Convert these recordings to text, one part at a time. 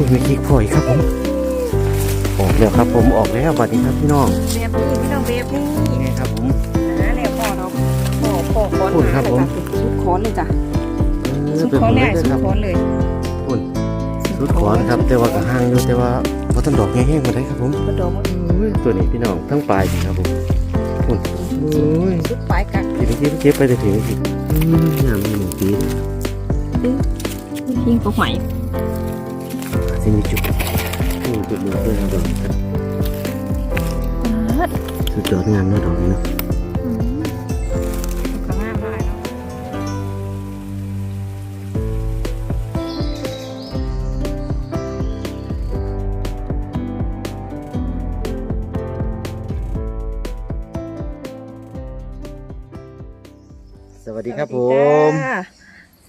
ยมีกิ๊กพ่อยครับผมออกแล้วครับผมออกแล้วบัดนี้ครับพี่น้องเรียบนี่พี่น้องเรียบนี่นี่ไงครับผมนะแล้วพ่อเราพ่อพ่อคอนพูดครับผมสุดคอนเลยจ้ะเออสุดเป็นคอนเลเลยยสุดครับคอนเลยพุ่นสุดขอนครับ แต่ว่าก็ห่างอยู่แต่ว่าว่าต้นดอกแห้งๆมาได้ครับผมกระโดดมันโอ้ยตัวนี้พี่น้องทั้งปลายนี่ครับผมพุ่นโอ้ยสุดปลายกักทีนี้เก็บไปได้ถึงสิอืมงามมีหนึ่งปียิงตัวให ม่สิมีจุดนี่จุดหนึ่งเพื่อนดอกครับสุดยอดงามเนาะดอกนี้เนาะก็งามหลายเนาะสวัสดีครับผสวัสดีมจ้า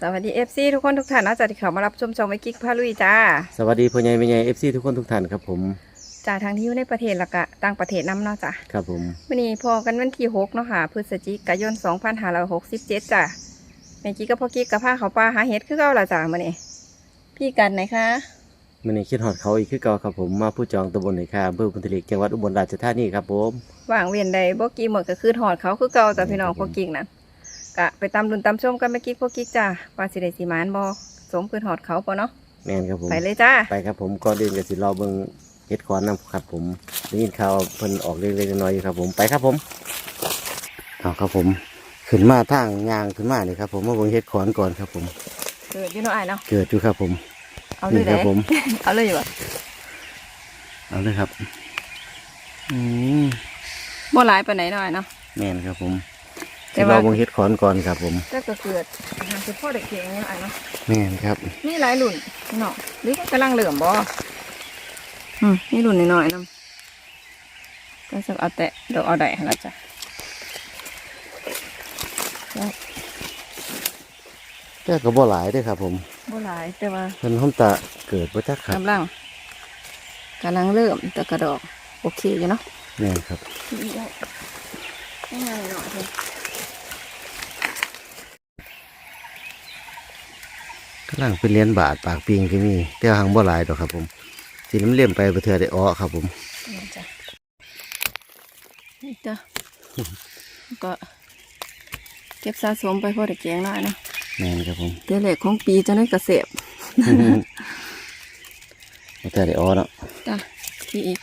สวัสดีเอฟซีทุกคนทุกท่านนะจ๊ะที่เข้ามารับชมช่องไม่กิ๊กพาลุยจ้า สวัสดีพ่อใหญ่แม่ใหญ่เอฟซีทุกคนทุกท่านครับผมจากทางที่อยู่ในประเทศและกะต่างประเทศน้ำเนาะจ้ะครับผมวันนี้พอกันวันที่หกเนาะค่ะพฤศจิกายนสองพันห้าร้อยหกสิบเจ็ดจ้ะแม่กิ๊กกับพ่อกิ๊กกับผ้าเขาวปลาหาเห็ดคือเก่าละจ้ะมื่อนี้พี่กันไหนคะมันนี้คิดฮอดเขาอีกคือเก่าครับผมมาผู้จองตำบลไหนค่ะอำเภอพุนทลีจังหวัดอุบลราชธานีครับผมว่างเวียนใดบ่กี้หมดก็คือถอดเขาคือเก่าจ้ะพี่น้องพ่อกิ๊กนั่น กะไปตามรุนตามชมกันแม่กิ๊กพ่อกิ๊กจ้ะว่าสิได้สีมานบ่สมคือถอดเขาปะเนาะแม่นครับผมไปเลยจ้าไปครับผมก่อนเดินกับสิรอเบิ่งเฮ็ดคอนนํครับ ผมได้ยินข่าวเพิ่นออกเล็กๆน้อยๆอยู่ครับ ผมไปครับผมเอาครับผมขึ้นมาทางยางขึ้นมานี่ครับ ผมมาเบิ่งเฮ็ดคอนก่อนครับ ผมเกิดอยู่เนาะอ้ายเนาะเกิดอยู่ครับผม เอาเลยนี่คเด้รับผมเอาเลยอยู่บ่เอาเลยครับอืมบ่หลายปานไหนเนาะอ้ายเนาะแม่นครับผม แต่สิรว่าอเบิ่งเฮ็ดคอนก่อนครับผมแต่ก็เกิดอาหารคือพ่อเด็กเก่งเนาะอ้ายเนาะแม่นครับ มีหลายรุ่นเนาะหรือมันกำลังเหลื่อมบ่อืมมีรุ่นน้อยๆนํก็สักเอาแต่ดอกเอาได้หั่นล่ะจ้ะแต่ก็บ่หลายเด้อครับผมบ่หลายแต่ว่า เพิ่นห้อมตะเกิดบ่จักครับกำลังกำลังเริ่มแต่กระดอก โอเคอยู่เนาะแม่นครับง่ายๆหน่อยเถอะ กำลังเป็นเหรียญบาทปากปิงก็มีแต่ว่าหังบ่หลายดอกครับ ผมสิน้ำเลี่ยมไปบ่เทื่อได้อ้อครับ ผมนี่จ้ะนี่จ้ะแล้วก็เก็บสะสมไปพอได้แกงหน่อยเนาะแม่นครับผมเดี๋ยวแหลกของปีจะได้กระเสบบ่เทื่อได้อ้อเนาะจ้ะพี่อีก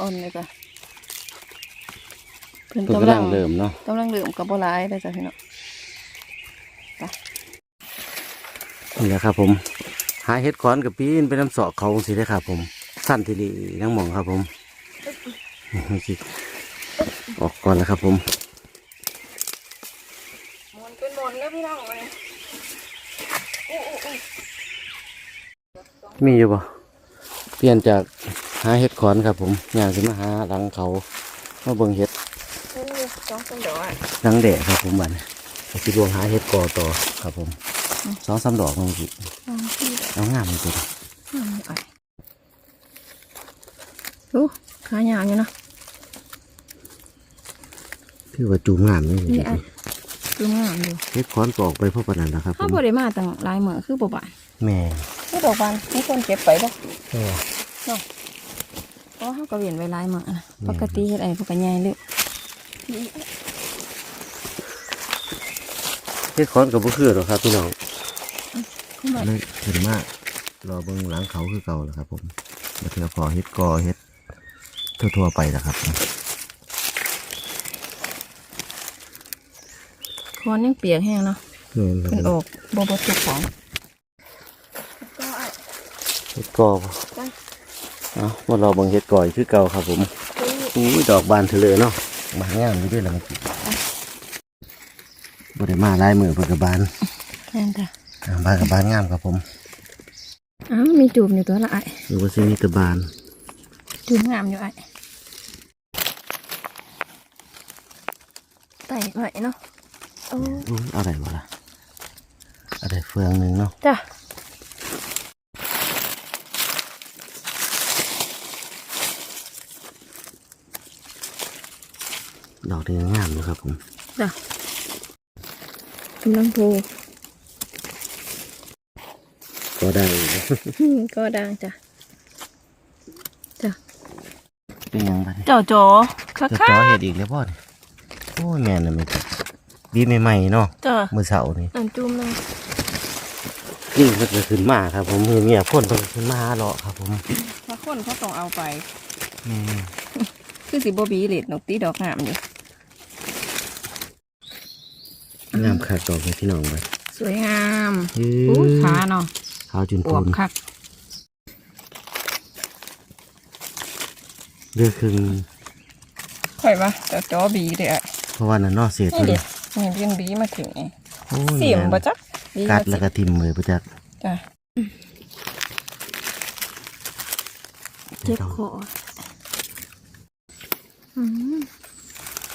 อ่อนเลยจ้ะเพิ่นเพิ่นกำกำลัลังงเริ่มเนาะกำลังเหลื่อมกับโบรายได้จ้ะพี่น้อง นี่แหละครับผม หาเฮ็ดขอนกับปีนไปน้ำเสาะเขาสิได้อครับผม สั้นทีดีทั้งหมองครับผมนี่สิออกก่อนแล้วครับผมมนเป็นมนแล้วพี่น้องเลยมีอยู่บ่เปลี่ยนจากหาเฮ็ดขอนครับผมย่างสิมาหาหลังเขามาเบิ่งเฮ็ดสองต้นดอกอะหลังแดดครับผมบัดนี้ก็สิลวงหาเฮ็ดกอต่อครับผม สองสามดอกมันสิสองที่ดอกเอางามจริงอืมอะโอ้ขายาวอยู่เนาะๆคือว่าจูงงามนี่นี่อะคืองามอยู่เฮ็ดขอนก็ออกไปเพราะปานนั้นนะครับผข้าวมบริมาตั้งหลายเหมือคือบ่บานแม่คือดอกบานมีคนเก็บไปบ่เออเพราะเขาก็เวียนไว้หลายเหมือนะปกติเฮ็ดไอ้พวกกันใหญ่เลยเฮ็ดขอนก็บ่คือหรอกครับพี่น้อง ขึ้นมาเลยเห็นมากรอเบิ่งหลังเขาคือเก่าแล้วครับ ผมมาเทื่อพอเฮ็ดกอเฮ็ดทั่วๆไปนะครับคอนยังเปียกแห้งเนาะแม่นครับเป็นผอมอกบ่บ่ทุกของก็ไอ้เฮ็ดกอบ่จ้ะเอามารอเบิ่งเฮ็ดกออีกคือเก่าครับผมอุ้ยดอกบานเถลอเนาะบานงามอยู่ด้วยล่ะเมื่อกี้บ่ได้มาหลายมื้อเพิ่นก็บานแม่นจ้ะอ่า บานก็บานงามครับผมอ้าวมีจูบอยู่ตัวละไอ้หรือว่าสิมีแต่บาน จูบงามอยู่ไอ้ไต่ไว้เนาะโอ้อุ้ยอะไรวะล่ะอะไรเฟืองหนึงเนาะจ้ะดอกนี้งามอยู่ครับผมจ้ะกำลังโพ ได้ก็ดังจ้ะเป็นหยังไงเจ้าโจคัจะกจ่อเห็ดอีกแล้วพ่อนี่โอ้ยแม่นนะแม่บีใหม่ๆเนาะๆจ้ะมือเสาร์นี่อันจุ่มเลยนี่มันจะขึ้นมาครับ ผมมีเมียพ่นต้องขึ้นมาหาเลาะครับผมพระคนเขาต้องเอาไปนี่คือสิบบีเลดนกตีดอกงามอยู่งามขาดดอกเลยพี่น้องไปสวยงามยือู้ดขาเนาะ ขาวจุนอพูวบนคักเลือกครึ่งข่อยปะเจ้าจอบีเลยอะเพราะว่านั่นเนอเสียนี่ทุนเด็ดนี่เรียนบีมาถึงไงโอ้ยเสียมแม่นบ่จักบีกัมาดถึแล้วงก็ทิ่มเลยประจักษ์จ้ะเจ็บคออืม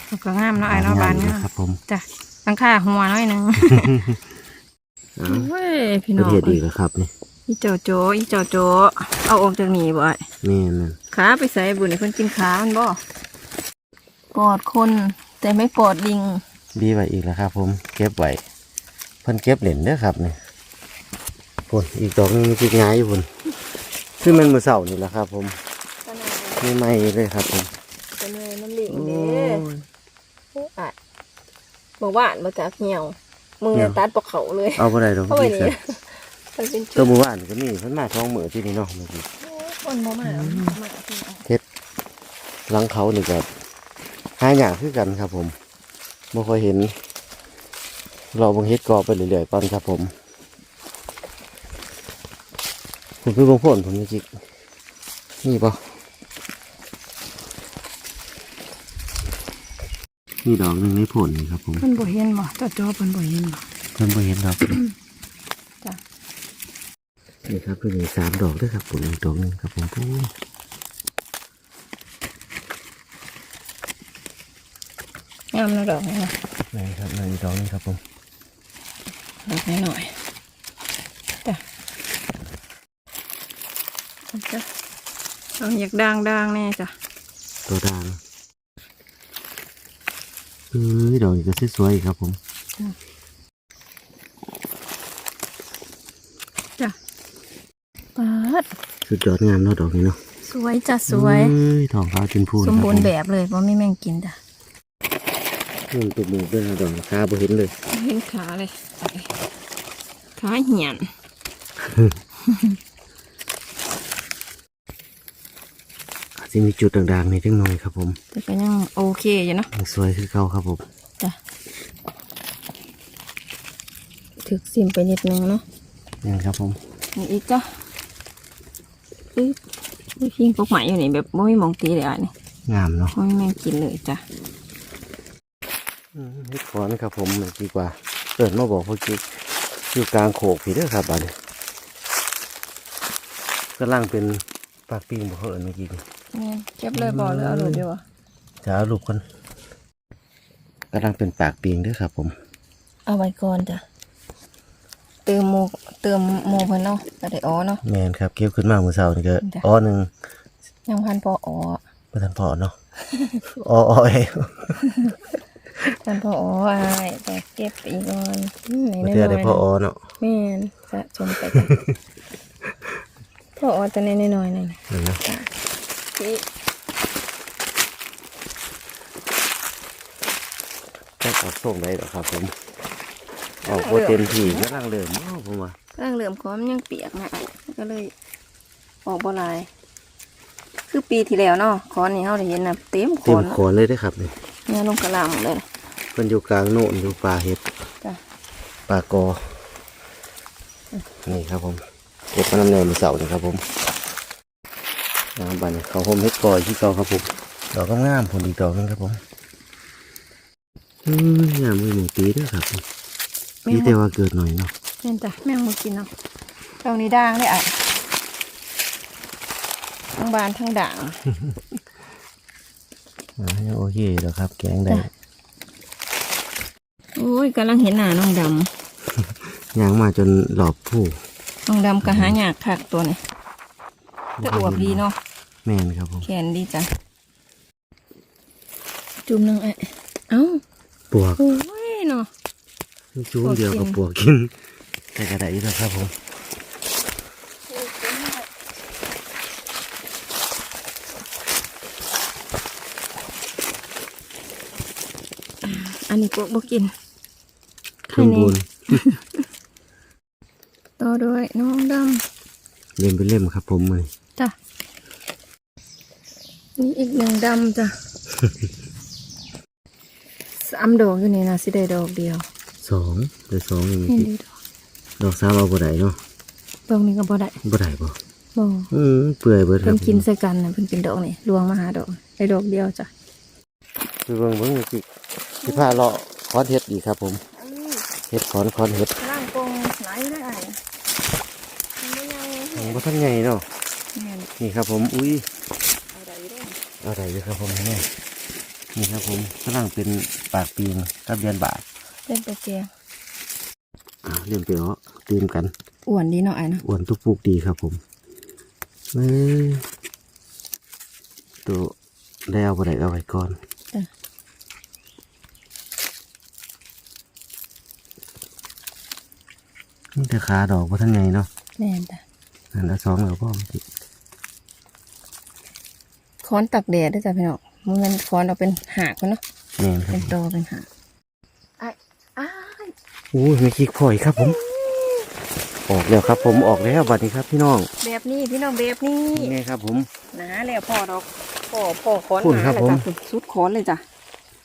แล้วก็งามเนาะไอ้เนาะบานงงามครับผม จ้ะตั้งค่าหัวหน้อยหนึง เอาเว้ยพี่ปน้ระองเทศอีกแล้วครับนี่อีเจ้าโจอีเจ้าโจเอาออกจากนี่บ่ไอ้แม่นั่นขาไปใส่บุญให้เพิ่นกินขามันบ่กอดคนแต่ไม่กอดลิงบีไว้อีกแล้วครับ ผมเก็บไว้เพิ่นเก็บเหรียญเด้อครับนี่พุ่นอีกดอกหนึงมีจิกงายอยู่พุ่นซึ่งมันมือเสาร์นี่แหละครับ ผมมีไม้เลยครับผมเป็นเลยน้ำลิงโอ้เด้ยอะบอกว่ามาจากเหี่ยว มือเหี่ยวตัดปอกเขาเลยเอาไปได้ดอกเข้าไปพี่นี่เสือมันเป็นตัชุวดหมู่บ้านก็มีเพิ่นมาท้องมือที่นี่เนาะเมื่อกี้คนบ่มามาที่เอาเฮ็ดหลังเขานี่ก็หาหยากคือกันครับ ผมบ่ค่อยเห็น เราบังเฮ็ดกอไปเรื่อยๆก่อนครับ ผมผมคือบางพ่นผมจริงนี่ปะ นี่ดอกหนึ่งในผลนี่ครับผมเพิ่นบ่เห็นบ่เจ้าจอเพิ่นบ่เห็นบ่เพิ่นบ่เห็นดอก จ้ะนี่ครับเพิ่นมีสามดอกด้วยครับผมอีกดอกหนึงครับผมพูดงามนะดอกนี่นะนี่ครับนี่อีกดอกหนึงครับผมดอกน้อยๆจ้ะจ้ะเอาอยากด่างๆแน่จ้ะตัวด่างเอ้ยดอกนี้ก็สวยๆอีกครับผมจ้ะปัดสุดยอดงามเนาะดอกนี้เนาะสวยจ้ะสวยเอ้ยทองขาวจนพูนสมบูรณ์แบบเลยบ่มีแมงกินจ้ะเพิ่งตุกมือเพื่อนดอกราคาบ่เห็นเลยเห็นขาเลยขาเหี่ยน อา จจะมีจุดด่างๆในจังหน่อยครับผมแต่ก็ยังโอเคอยู่เนาะยังสวยคือเก่าครับผมจ้ะถึกซิมไปนิดนึงเนาะนี่ครับผมนี่อีกจ้ะปึ๊บนี่พิงพวกใหม่อยู่นี่แบบไม่มีหมองตีเลยอะนี่งามเนาะไม่มีแมงกินเลยจ้ะอืมเฮ็ดขอนครับผมดีกว่าเปิดมาบอกพวกกิ๊กอยู่กลางโขกผีเด้อครับบัดนี้กำลังเป็นปากปิ้งบ่เขาเอิญเมื่อกี้ นี่นี่เก็บเลยบอกเลยเอาหลุดดีวะจะเอาลูกคนกำลังเป็นปากปิ้งเด้อครับผม เอาไว้ก่อนจ้ะเติมโมเติมโมเพิ่นเนาะก็ได้อ๋อเนาะแมนครับเก็บขึ้นมาเมื่อเช้านี่ก็จ้ะอ้อหนึ่งยังพันพออ๋อไม่ทันพอเนาะอ้ออ้อเอวพันพออ๋ออายแต่เก็บไปอีกก่อนอืมมาน้เจออยๆได้พอนะอ้อเนาะแม่นสะสมไปจ้ะพออ๋อตัวน้อยๆนั่นน่ะ นั่นนะพี่แค่เอาส่งได้หรอกครับผมออกโปเต็มที่กำลังเริ่มอ้าวผมว่าร่างเหลื่อมคอมนยังเปียกนะก็เลย ออกบ่หลาย คือปีที่แล้วเนาะคอนนี่เฮาได้เห็นน่ะเต็มคเต็อมนขอนเลยเด้อครับนี่เนี่ยลงกระหลำเลยนะมันอยู่กลางโน่นอยู่ป่าเห็ดจ้ะป่ากอนี่ครับผมเก็บมานำแนวมือเสานี่ครับผมน้ำ บันเขาผมเฮ็ดกอยที่เก่าครับผมดอกก็งามผลอีกดอกหนึงครับผมอืมงามมือหนึ่งปีเด้วยครับปีแต่ว่าเกิดหน่อยเนาะเห็นจ้ะแม่งมากินเนาะตรงนี้ด่างเลยอะทั้งบานทั้งด่างอ่ายังโอเคแล้วครับ แกงได้จ้ะโอ้ยกำลังเห็นหน้าน้องดย่างมาจนหลอบผู้ำน้องดำก็หายากคักตัวนี้แต่อวบดีเนาะ แม่นครับผมแขนดีจ้ะจุ่มหนึ่งเอ้เอ้าปวกโอ้ยเนาะจุ่มเดียวกับปวกกินแต่กระไดอยู่แล้ครับผมอันนี้พวกบ่กินเครื่งบุญต่อด้วยน้องดเล่มเป็นเล่มครับผมเลยจ้ะ นี่อีกหนึ่งดำจ้ะสามดอกอยู่นี่นะสิได้ดอกเดียวสองเดี๋ยวสองยังไม่นี่คิดได้ดอกดอกสามเอาบ่ได้เนาะดอกนี้ก็บ่ได้บ่ได้บ่บ่อืมเปื่อยเบิดคเพิ่รับนกินใส่กันนะเพิ่นเป็นดอกนี่รวงมาหาดอกได้ดอกเดียวจ้ะไปเบิ่งเบิ่งอีกทีสิพาเลาะคอนเฮ็ดอีกครับผมเฮ็ดคอนคอนเฮ็ดร่างกงไหลได้ไอ้มันไม่ยังของบ่ทันใหญ่เนาะแม่นนี่ครับผมอุ้ยเอาได้เด้ อเอาได้อยู่ครับผมแม่นี่ครับผมกำลังเป็นปากปีงกับเดือนบาทเล่นไปแกงอ่าเริ่มไปเอาตีมกันอ้วนดีเนาะไอ้เนาะอ้วนทุกปลูกดีครับผมเอ้ยตัวได้เอาไปไหนเอาไว้ก่อนจ้ะนี่แต่ขาดอกว่าท่านไงเนาะแม่นจ้ะอันละสองแล้วก็ ค้อนตักแดดด้วยจ้ะพี่น้องมันเป็นค้อนเอาเป็นหากมันเนาะแน่นครัเป็บนตอเป็นหากไอ้อ้ายอู้ยมีขี้ข่อยครับผม ออกแล้วครับผมออกแล้วบัดนี้ครับพี่น้องแบบนี้พี่น้องแบบนี้นี่ไงครับผม หนาแล้วพ่อดอกพ่อพ่อค้อนพุ่นหนาครับเลยผมจ้ะสุดค้อนเลยจ้ะ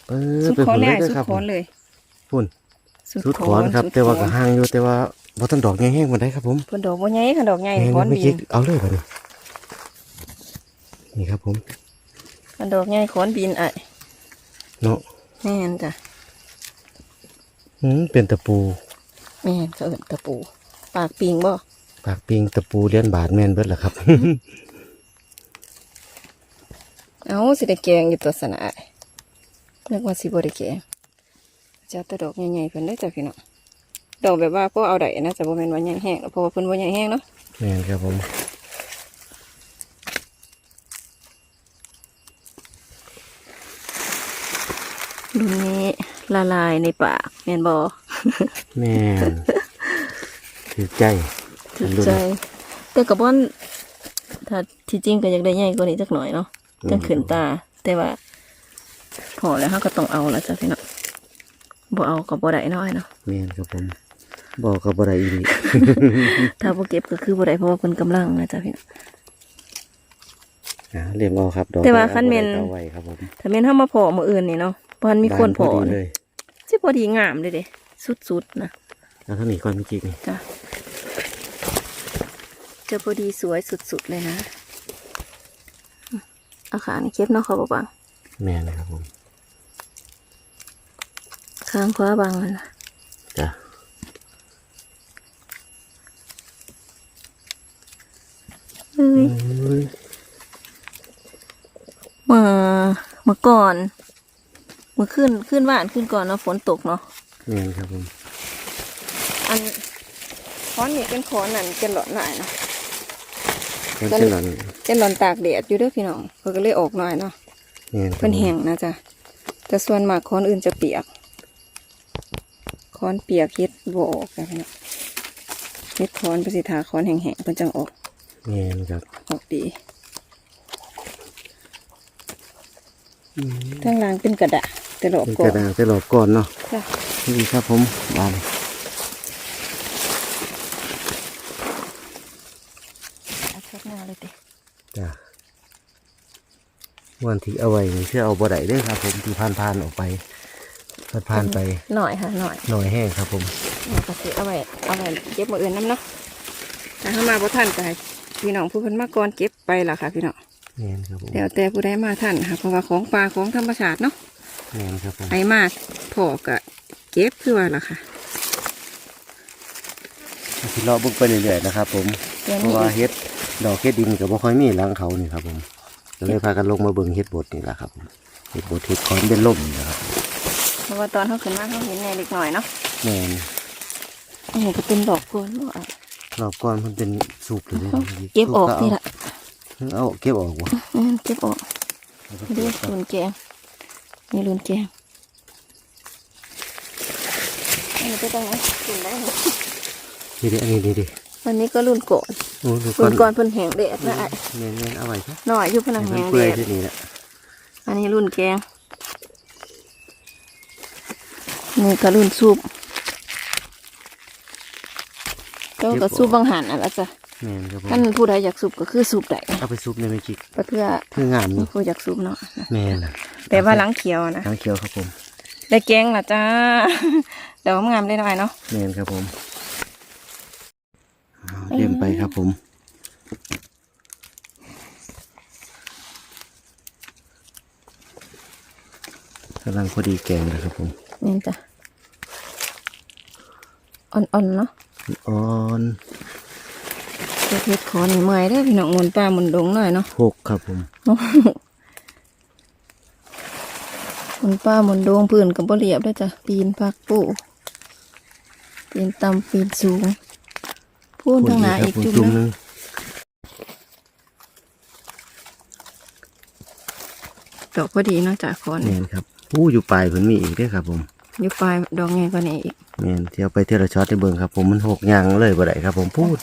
เปิสุดดไปค้อนผลเลเลยยสุดครับผค้อมนเลยพุ่นสุดขอนครับสุดแต่ว่าค้ก็อนห่างอยู่แต่ว่าบ่ต้องดอกแห้งๆมาได้ครับผมเพิ่นดอกบ่ใหญ่ค่ะดอกใหญ่แห้งค้อนไม่บีคิดนเอาเลยบัดนี้ นี่ครับผมคันดอกใหญ่ค้อนบีนไอ้เนาะแม่นจ้ะอืมเป็นตะปูแม่นเขาเอิ้นตะปู ปากปิงบ่ปากปิงตะปูเลี้ยนบาทแม่นเบิดล่ะครับ เอาสิได้แกงอยู่ตัวสนะอ้ายนึกว่าสิบ่ได้แกงจะเอาแต่ดอกใหญ่ๆเพิ่นได้อจ้ะพี่น้องดอกแบบว่าพอเอาได้นะจะบ่แม่นว่าใหญ่แห้งหรอกเพราะว่าเพิ่นบ่ใหญ่แห้งเนาะแม่นครับผม รุ่นนี้ ละลายในปากแม่นบ่แม่นถือใจถูกใจ แต่กับว่าถ้าที่จริงก็อยากได้ใหญ่กว่านี้จักหน่อยเนาะจังขืนตา แต่ว่า พอแล้วเฮาก็ต้องเอาละจ้ะพี่น้องบ่เอาก็บ่ได้น้อยเนาะแม่นครับผมบอกกับบ่ได้อีหลีถ้าบ่เก็บก็คือบ่ได้เพราะว่าเพิ่นกำลังนะจ้ะพี่น้องอ่าเรียงเอาครับดอกแต่ว่าคันแม่นเอาไว้ครับผมถ้าแม่นเฮามาเพอมื้ออื่นนี่เนาะบ่ทันมีคนเพอบ้าพอดีเลย สิบ่ดีงามเลยเด้สุดๆนะแล้วเท่านี้ก่อนพี่จิ๊กนี่จ้ะเจะพอดีสวยสุดๆเลยนะเอาขารเก็บเนาะเขาบ่บังแม่นนะครับผมข้างขวาบังมันนะจ้ะเอ้ยมื่อเมื่อก่อน มื่อขึ้นขึ้นว่านขึ้นก่อนเนาะฝนตกเนาะแม่นครับผมอันค้อนนี่เป็นค้อนนั่นเป็นหลอนหน่อยเนาะแค่เช่นนั้นเป็นหลอนตากแดดอยู่เด้อพี่น้องเพิ่นก็เลยออกหน่อยเนาะแม่นครับเป็นแห้งนะจ๊ะแต่ส่วนมากค้อนอื่นจะเปียกค้อนเปียกเฮ็ดบ่ออกจ้ะพี่น้องเฮ็ดค้อนไปสิทาค้อนแห้งๆเพิ่นจังออกแม่นครับออกดีทั้งล่างเป็นกระดาษ แต่ดอกเป็นก่กอระนดาษจะหลอกก่อนเนาะจ้ะนี่ครับผมบานเอาชักหน้าเลยติจ้ะวันที่เอาไว้นี่เชื่อเอาบ่ได้เด้อครับ ผมที่ผ่านผ่านๆออกไปผ่านผ่านๆไปหน่อยค่ะหน่อยหน่อยแห้งครับ ผมเราก็สิเอาไว้เอาไว้เก็บมืออื่นน้ำเนาะถ้าเข้ามาบ่ทันก็ให้พี่น้องผู้เพิ่นมาก่อนเก็บไปล่ะค่ะ พี่น้องแม่นครับผมเดี๋ยวแต่ผู้ใดมาทันค่ะเพราะว่าของปลาของธรรมชาติเนาะ แม่นครับผมไอ้มาพอก็เก็บคือว่าล่ะค่ะที่เลาะเบุกไปเรื่อยๆนะครับ ผมเดี๋ยวเพนี้ราะว่าอีกเฮ็ดดอกเฮ็ดดินกับบ่ค่อยมีหลังเขานี่ครับผมก็เลยพากันลงมาเบิ่งเฮ็ดบดนี่แหละครับผมเฮ็ดบดเฮ็ดคอนเป็นล่มนี่แหละครับเพราะว่าตอนเขาขึ้นมาเขาเห็นไงเล็กหน่อยเนาะแม่นอันนี้ก็เป็นดอกโกนบ่อะรอบก่อนมันเป็นสูบเลยนะเก็บออกนี่ละเอาเก็บออกวะอืมเก็บออกดูลุนแกง นี่ลุนแกงอันนี้ไปตรงไหนลุนได้ไหมนี่ดิอันนี้นี่ดิวันนี้ก็ลุนก่อนโอ้ดูลุนก่อนเพิ่นแห้งแดดนะไอ้แม่นแม่นเอาไว้ซะหน่อยอยู่พนังให้แห้มันงเปื่แดอยดที่นี่แหละอันนี้รุ่นแกงนี่ก็รุ่นซุปก็ก็ซุปบางหันอะละจ้ะ แม่นครับผมท่านผู้ใดอยากซุปก็คือซุปได้เอาไปซุปในเมจิกก็เพื่อคืองามนี่ผู้อยากซุปเนาะแม่นน่ะแต่ว่าหล้างเขียวนะทางเขียวครับผมได้แกงละจ้า เดี๋ยวงามได้หน่อยเนาะ แม่นครับผมเอาเต็มไปครับผมกำลังพอดีแกงเลยครับผมนี่จ้ะอ่อนๆเนาะอ่อนเฮ็ดเฮ็ดขอนี่เมื่อยได้อพี่น้องหมุนปลาหมุนดงหน่อยเนาะหกครับผมหมุนปลาหมุนดงพื้นกับบ่เรียบได้อจ้ะปีนพักปูปีนต่ำปีนสูงพูนทางหนาอีกพูดจุ่มจุ่มหหนึนึงงดอกพอดีเนาะจ้ะขอแม่นี่นครับผู้อยู่ปลายเพิ่นมีอีกเด้อครับ ผม อยู่ปลายดอกใหญ่กว่านี้อีกแม่นเที่ยวไปเที่ยวละช็อตในเบิ่งครับ ผมมันหกยางเลยบ่ได้ครับ ผมพูด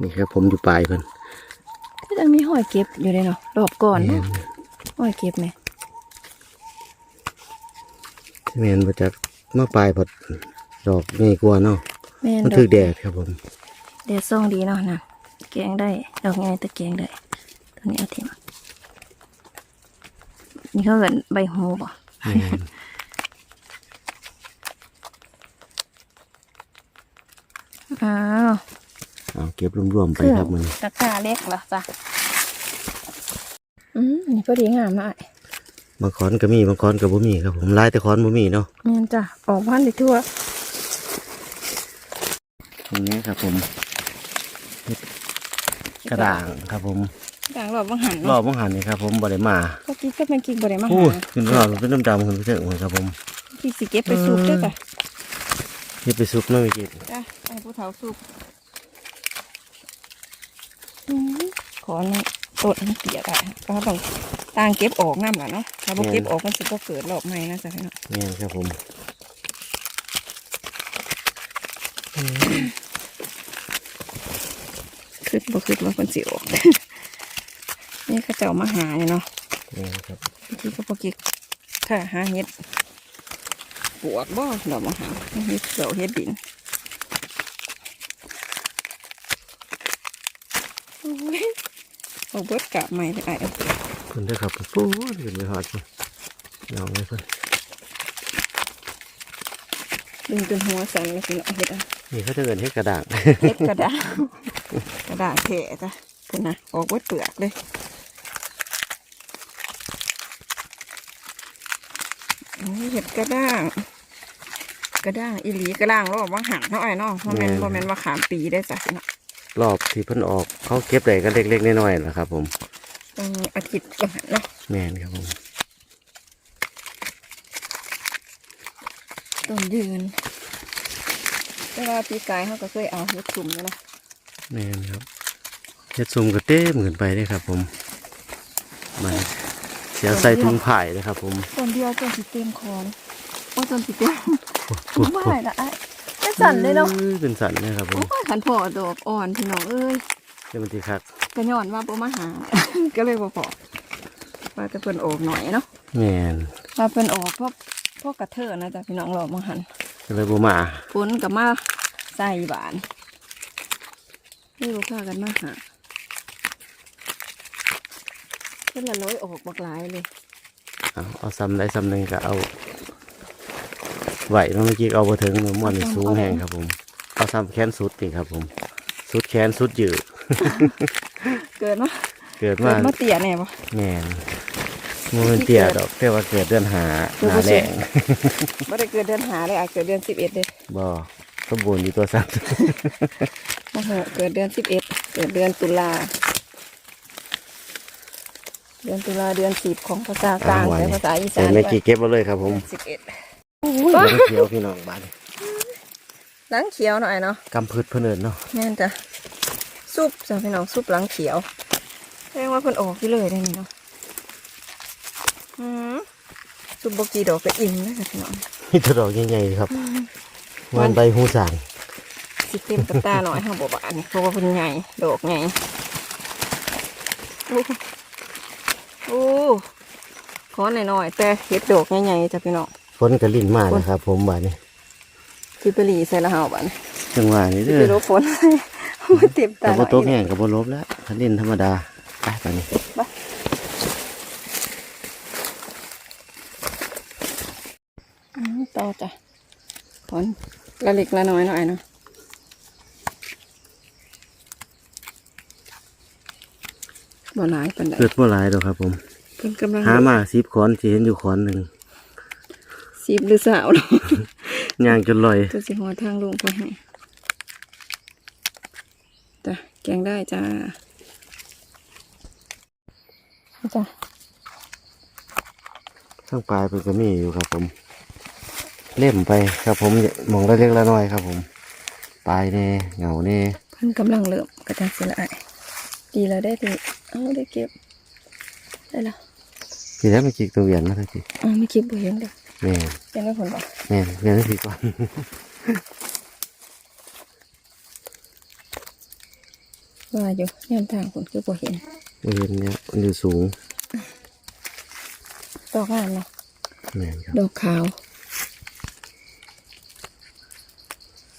นี่ครับผมอยู่ปลายเพิ่นก็จะมีหอยเก็บอยู่เลยเนาะดอกก่อนแม่เนาะนหอยเก็บไหมแม่นบ่จักมาปลายพอดดอกง่ายกว่าเนาะแม่นมันดอถือกแดดครับผมแดดส่องดีเนาะนะแกงได้ดอกใหญ่แต่แกงได้ตอนนี้เอาทิ้งนี่เขาเกินใบหูบ่แม่นอ้าว เอาเก็บรวมๆไปครับมันตะกร้าเล็กเหรอจ้ะอืมอันนี่พอดีงามมากบางคอนก็มีบางคอนก็บ่มีครับผมลายแต่คอนบ่มีเนาะนี่นจ้ะออกพันธุ์ไปทั่วตรงนี้ครับผมเฮ็ดกระด่างครับผมด่างรอบบังหันรอบบังหันนี่ครับผมบ่ได้มาก็กิ๊กก็เป็นกิ๊กบ่ได้มาพูหาดขึ้นรอบเป็นดำๆขึ้นไปเถิงเลยครับผมกิ๊กสิเก็บไปสูบด้วยจ้ะเฮ็ดไปซุปเนาะเมจิกจ้ะไอ้ผู้เฒ่าสูบอืม ขอนี่ต้นมันเปียกอะก็ต้องต่างเก็บออกน้ำล่ะเนาะถ้าบ่เก็บออกมันสิบ่เกิดรอบใหม่นะจ๊ะพี่น้องแม่นครับผมคือบ่คือว่าคนสิออกนี่เขาเจ้ามาหาเนี่ยเนาะแม่นครับที่ก็ปกิกค่ะหาเห็ดปวกบ่ดอกมะหาเห็ดเสาเห็ดดินโอ้ย เอาเบิดกะใหม่เลยไอ้เอาเพิ่นเด้อครับผมพูดขึ้นไปฮอดพุ่นน้องเลยเพิ่นดึงจนหัวสั่นเลยพี่น้องเห็ดอะนี่เขาจะเอิ้นเฮ็ดกระด่างเห็ดกระดาษกระดาษแท้จ้ะคุณนะออกเบิดเปลือกเลยโอ้ยเห็ดกระด้าง กระด้างอีหลีกระด้างรอบว่างหันเนาะไอ้เนาะเพราะแม่นบ่แม่นว่าขามปีได้จ้ะพี่น้อง รอบที่เพิ่นออกเขาเก็บได้ก็เล็กๆน้อยๆนะครับ ผมตรงอาทิตย์ก่อนเนาะแม่นครับผมต้นยืนแต่ว่าปีกายเขาก็เคยเอาเฮ็ดสุ่มอยู่เนาะแม่นครับเฮ็ดซุ่มก็เต็มขึ้นไปเลยครับ ผมมาเสียใส่ถุงผ้ายนะครับ ผมต้นเดียวต้นสีเต็มคอนโอ้ต้นสีเต็มโอ้ถุงไม้ละไอ้ไม่ สั่นเลยเนาะอ้ยเป็นสันนะครับผมโอ้ยขันพอดอกอ่อนพี่น้องเอ้ยเจ้ามันทีครับก็ย้อนว่าบ่มาหา ก็เลยบ่พอว่าจะเพิ่นออกหน่อยเนาะแม่นว่าเพิ่นออกเพราะเพราะกระเทอะนะจ๊ะพี่น้องรอบมาหันก็เลยบ่มาฝนกับมาใส่บานนี่ลูกค้ากันมาหาเพิ่นละร้อยออกบักหลายเลยเอาเอาซ้ำได้ซ้ำหนึ่งก็เอา ไหวเนาะเมื่อกี้เอาไปถึงเมื่อม่วนนี่สูงแห้งครับผมเอาซ้ำแขนสุดนี่ครับผม สุดแขนสุดยืดเกิดมาเกิดเกิมาดมาเตี่ยแน่ปะแม่นมันเป็นเตี้ยดอกแต่ว่าเกิดเดือนหาเกิดหาบ่แรเสร็จงไม่ได้เกิดเดือนหาเลยอะเกิดเดือนสิบเอ็ดเลยบ่สมบูรณ์อยู่ตัวซ้โอ้โหเกิดเดือนสิบเอ็ดเกิดเดือนตุลาเดือนตุลาเดือนสิบของภาษากลางแต่ภาษาอีำสาแต่นแม่กี้เก็บมาเลยครับผมสิบเอ็ด เดี๋ยวเขียวพี่น้องบ้านหลังเขียวหน่อยเนาะกำพืชเพื่นเอินเนาะแม่นจ้ะซุปจ้ะพี่น้องซุปหลังเขียวแสดงว่าเพิ่นออกที่เลยได้นี่เนาะอืมซุปบกีดอกก็อิ่มนะจ้ะพี่น้องมีแตดอกใหญ่ๆครับวันใบหูสางสิเต็มกระตาหน่อยห้าบอกว่าอันนี้เพราะว่าเป็นไงดอกไงโอ้โอ้ขอหน่อยๆแต่เห็ดดอกใหญ่ๆจ้ะพี่น้อง ฝนกระลิ่นมากนะครับ ผมบ่านี้ที่ไปหลีใส่ละเฮาบัดนี้จังหวะนี้ที่เด้ไปอรบฝนมาเต็มตากับโต๊ะแห้งกับโลบแล้วกระลิ่นธรรมดาไปไปนี่อืมต่อจ้ะฝนละเล็กละน้อยหน่อยเนาะบ่หลายปานใดเกิดเมื่อไรดอกครับ ผมเพิ่นกำลังหามาสิบขอนสิเห็นอยู่ขอนหนึ่ง สิบหรือสาวเนาะย่างจนลอยตัวสิหัวทางลงไปให้จ้ะแกงได้จ้าจ้ะข้างปลายเป็นก็มีอยู่ครับผม เล่มไปครับผมมองเล็กๆละน้อยครับ ผม ปลายเน่เหงาเน่เพิ่นกำลังเริ่มกระจังสิละไอายดีแล้วได้ทีเอาได้เก็บได้แล้วทีแล้วมันจิกตัวเวียนมาทันทีอ๋อไม่เก็บบ่เห็นเด้อ แม่นยังไม่ผลบ่แม่นเวียนทันทีก่อนว่าอยู่แน่นทางผลคือบ่เห็นเวียนเนี่ยมันอยู่สูงดอกงามเนาะแม่นครับดอกขาว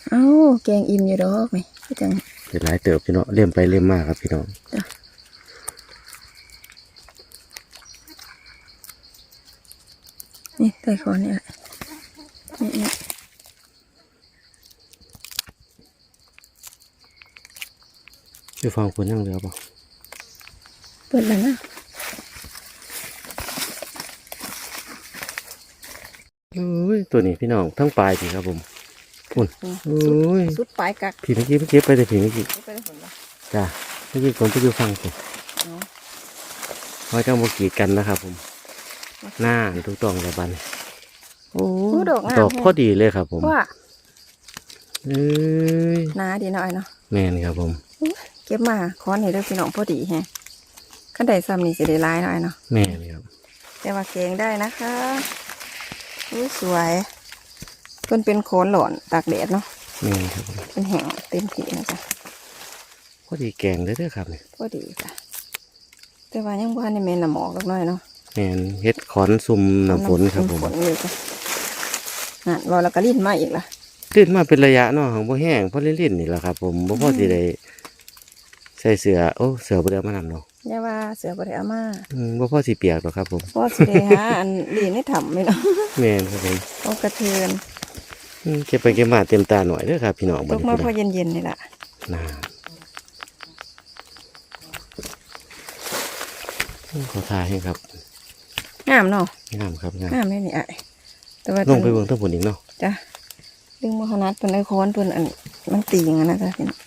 เอ้าแกงอิ่มอยู่ดอกนี่คือจัง เป็นหลายเติบพี่น้องเล่มไปเล่มมากครับพี่น้องนี่ ใส่คอนี่แหละนี่นี่ชื่อฟังคนยังเหลือเปล่าเปิดแล้วนะโอ้ยตัวนี้พี่น้องทั้งปลายสิครับผมพุ่นโอ้ยสุดปลายกักพี่เมื่อกี้เมื่อกี้ไปแต่พี่เมื่อกี้ไปได้ผลบ่จ้าเมื่อกี้ผมไปดูฟังสิเนาะไว้เจ้าโมกีดกันนะครับผมหน้าถูกต้องเลยบัน โอ้โอ้ดอกงามดอกแฮะ พอดีเลยครับผมว่าเอ้ยหนาดีหน่อยเนาะแม่นครับผมเก็บมาคอนให้เด้อพี่น้องพอดีแฮะขั้นใดซ้ำนี่สิได้หลายหน่อยเนาะแม่นครับแต่ว่าแกงได้นะคะอุ้ยสวยเพิ่นเป็นโคนหล่อนตากแดดเนาะแม่นครับผมเป็นแห้งเต็มที่นะจ๊ะพอดีแกงเลยเด้อครับเนี่ยพอดีจ้ะแต่ว่ายังบ่ทันได้แม่นน้ำหมอกเล็กน้อยเนาะ แม่นเฮ็ดขอนซุ่มน้ำฝนครับผมน้ำฝนอยู่จ้ะ นั่นรอแล้วก็ลิ้นมาอีกล่ะขึ้นมาเป็นระยะเนาะของบ่แห้งเพราะเล่นๆนี่แหละครับ ผมบ่พอสิได้ใส่เสื้อโอ้เสื้อบ่ได้เอามานำเนาะอย่าว่าเสือบ่ได้เอามาอืมบ่พอสิเปียกหรอกครับผมเพราะสิได้หาอันลิ้นให้ถ่ำไม่เนาะแม่นครับผมเอากระเทือนอืมเก็บไปเก็บมาเต็มตาหน่อยเด้อครับพี่น้องตบัดกนี้มาพอพุ่นเย็นๆนี่ล่ะน่ะอืมขอทาให้ครับงามเนาะงามครับงามงามเลยนี่อ้าย แต่ว่าลงไปเบิ่งทั้งผลอีกเนาะจ้ะดึงมาขนาดเพิ่นไอ้ค้อนเพิ่นอันมันตีงอะนะจ๊ะพี่น้อง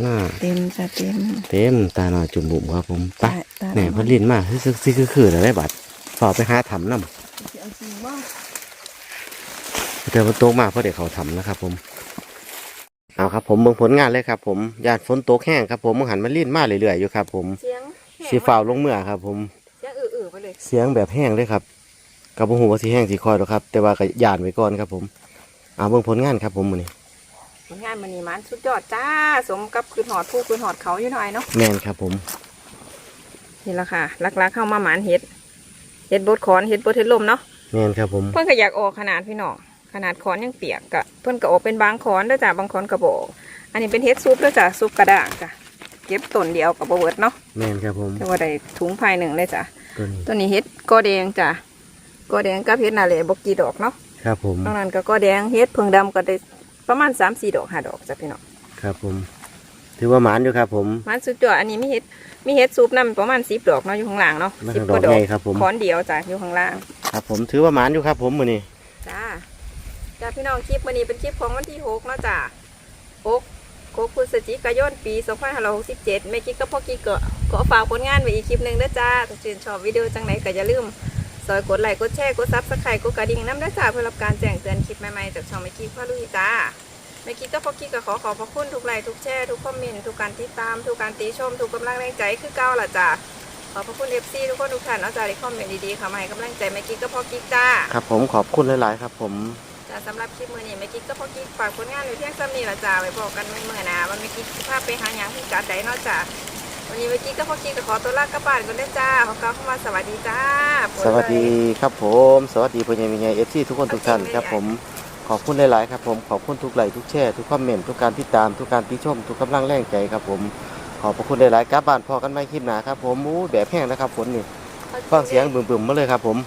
หน้าเต็มจ้ะเต็มเต็มตาหน่อยจุ่มบุ่มครับผมไปตาตาแหน่เพนลินมาคือคือคือคืออะไรบัดฝากไปหาถำน้สิเอาจริงบ่ำแต่ว่าโตมากเพราะเด็กเขาถำนะครับผมเอาครับผมเบิ่งผลงานเลยครับ ผมญาติฝนตกแห้งครับผมมึงหันมาลินมาเรื่อยๆอยู่ครับ ผมเสียงแห้งสีฟ้าวลงเมื่อครับ ผมเสียงอื้อๆไปเลยเสียงแบบแห้งเลยครับ กับหูว่าสีแห้งสีคอยหรอกครับ แต่ว่าก็ยานไว้ก่อนครับ ผมเอาเบิ่งผลงานครับ ผมมื้อนี้ผลงานมันนี่มันสุดยอดจ้า สมกับคืนหอดผู้คืนหอดเขาอยู่หน่อยเนาะแม่นครับ ผมนี่ละค่ะลักๆเข้ามาหมานเห็ดเห็ดบดขอนเห็ดบดเห็ดลมเนาะแม่นครับผม เพื่อนก็อยากออกขนาดพี่น้องขนาดขอนยังเปียกกะเพื่อนก็ออกเป็นบางขอนเด้อจ้ะบางขอนกระบอกอันนี้เป็นเห็ดซุปเด้อจ้ะซุปกระด้างจ้ะเก็บต้นเดียวกับเบิดเนาะแม่นครับผมแต่ว่าได้ถุงภายหนึ่งเลยจ้ะตัวนี้ตัวนี้เห็ดกอแดงจ้ะ กอแดงกับเห็ดนาเหล่บกกี่ดอกเนาะครับผมนอกนั้นก็กอแดงเห็ดเพิงดำก็ได้ประมาณสามสี่ดอกห้าดอกจ้ะพี่น้องครับผม ถือว่าหมานอยู่ครับผมมันสุดยอดอันนี้มีเห็ดมีเห็ดซุปนำประมาณสิบดอกเนาะอยู่ข้างล่างเนาะมันสิบดกอกว่าดอใหกญ่ครับผมขอนเดียวจ้ะอยู่ข้างล่าง ครับผมถือว่าหมานอยู่ครับผมมื้อนี้จ้าจ้าพี่น้องคลิปวันนี้เป็นคลิปของวันที่หกเนาะจ้าหกหกพฤศจิกายนปี2567แม่กิ๊กกับพ่อกิ๊กก็ก็ฝากผลงานไว้อีกคลิปหนึ่งเด้อจ้าถ้าชื่นชอบวิดีโอจังไหนก็อย่าลืม ซอยกดไลค์กดแชร์กดซับสไครต์กดกระดิ่งน้ำเด้อจ้าเพื่อรับการแจ้งเตือนคลิปใหม่ๆจากช่องแม่กิ๊กพ่อลุยจ้าแม่กิ๊กกับพ่อกิ๊กก็ขอขอบพระคุณทุกไลค์ทุกแชร์ทุกคอมเมนต์ทุกการติดตาม ทุกการติชม ทุกกำลังแรงใจคือเก้าล่ะจ้าขอบพระคุณเอฟซีทุกคนทุกท่านเนาะจ้าที่คอมเมนต์ดีๆเข้ามาให้กำลังใจแม่กิ๊กกับพ่อกิ๊กจ้าครับผมขอบคุณหลายๆครับผมจ้าสำหรับคลิปมือนี้แม่กิ๊กก็พอกิ๊กฝากผลงานไว้เพียงซ้ำนี้ละจ้าไว้บอกกันเมื่อหนาว่าแม่กิ๊กสิภาพไปหาหยังที่กัดใดเนอกจาก วันนี้เมื่อกี้ก็พอกี้ก็ขอตัวลากกลับบ้านกันด้วยจ้าขอกล่าวเข้ามาสวัสดีจ้าสวัสดีครับผม สวัสดีพ่อใหญ่แม่ใหญ่เอฟซีทุกคนทุกท่านครับผมขอบคุณหลาย ๆ ครับผมขอบคุณทุกไลค์ทุกแชร์ทุกคอมเมนต์ทุกการติดตามทุกการติชม ทุกกำลังแรงใจครับผม ขอบพระคุณหลาย ๆ กลับบ้านพอกันไม่คลิปหนาครับผมอู้แบบแห้งนะครับฝนนี่ฟังเสียงบึมๆมาเลยครับผมเ